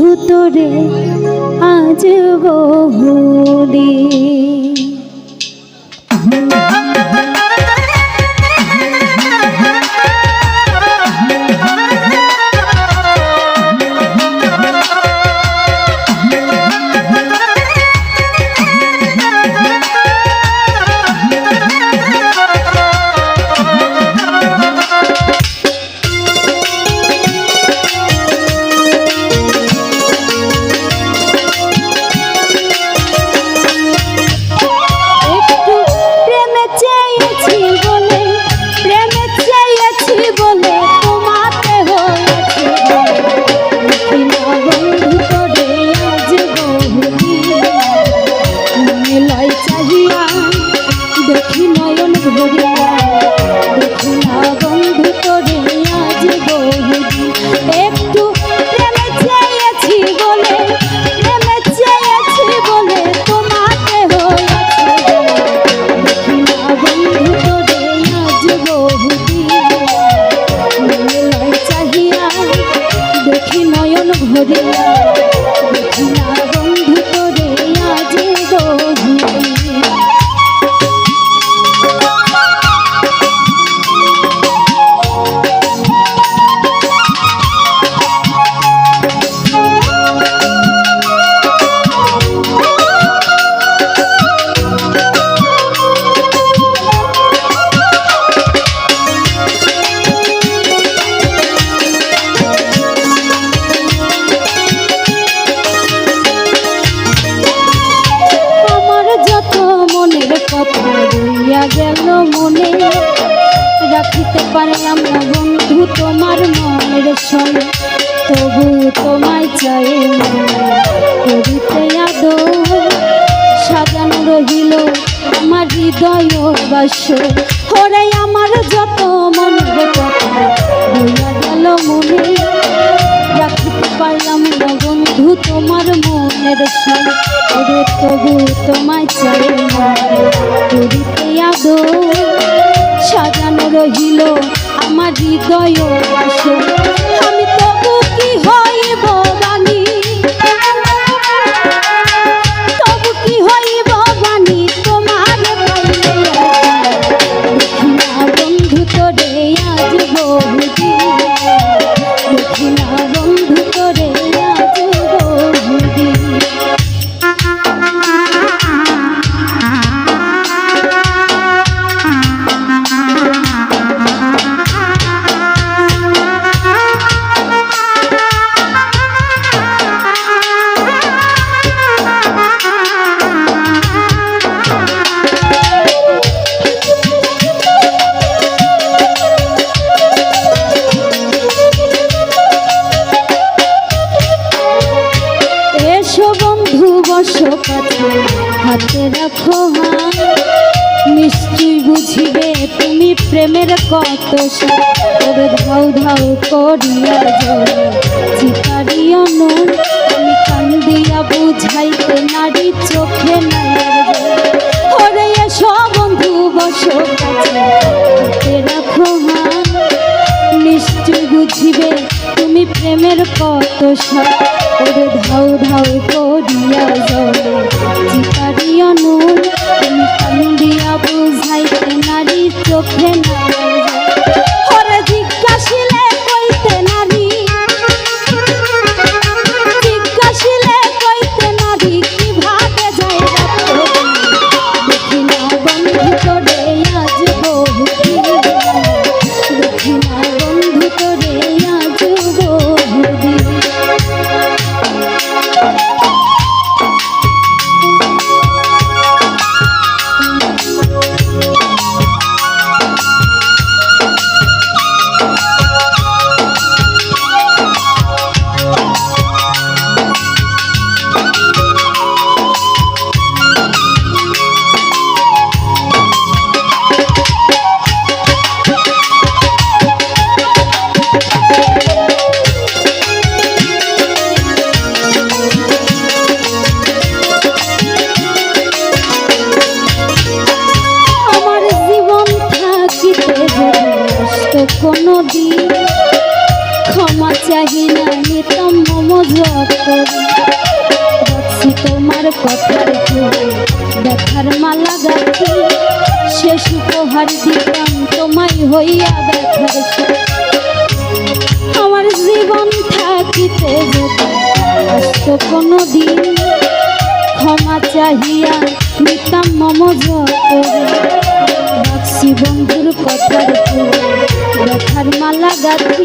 বন্ধু আজ বহুদিন আজ মনে রাখিতে পারলাম না বন্ধু তোমার মনের সনে তবু তোমায় চাই করিতে আদো সাজানো রহিল আমার হৃদয় বাস হরে আমার যত মনের কথা গেল মনে বন্ধু তোমার মনের সুর ওরে তবু তোমায় চাই করিতে আদো সাজানো রহিল আমার হৃদয়। হাত নিশ্চয় বুঝিবে তুমি প্রেমের কত। ওরে ধাউ ধাউ করিয়া জলে চিকারিয়া নয় আমি কান্দিয়া বুঝাইতে নারী চোখে। ওরে এসো বন্ধু, বসো রাখো হাত নিশ্চয় বুঝিবে তুমি প্রেমের কত স্বাদ তোমার কথার দেখার মালা গাছি শেষ উপহার দিতাম তোমায় হইয়া দেখার আমার জীবন থাকিতে যদি কোনো দিন ক্ষমা চাহিয়া নিতাম মম রাখছি বন্ধুর কথার দেখার মালা গাছি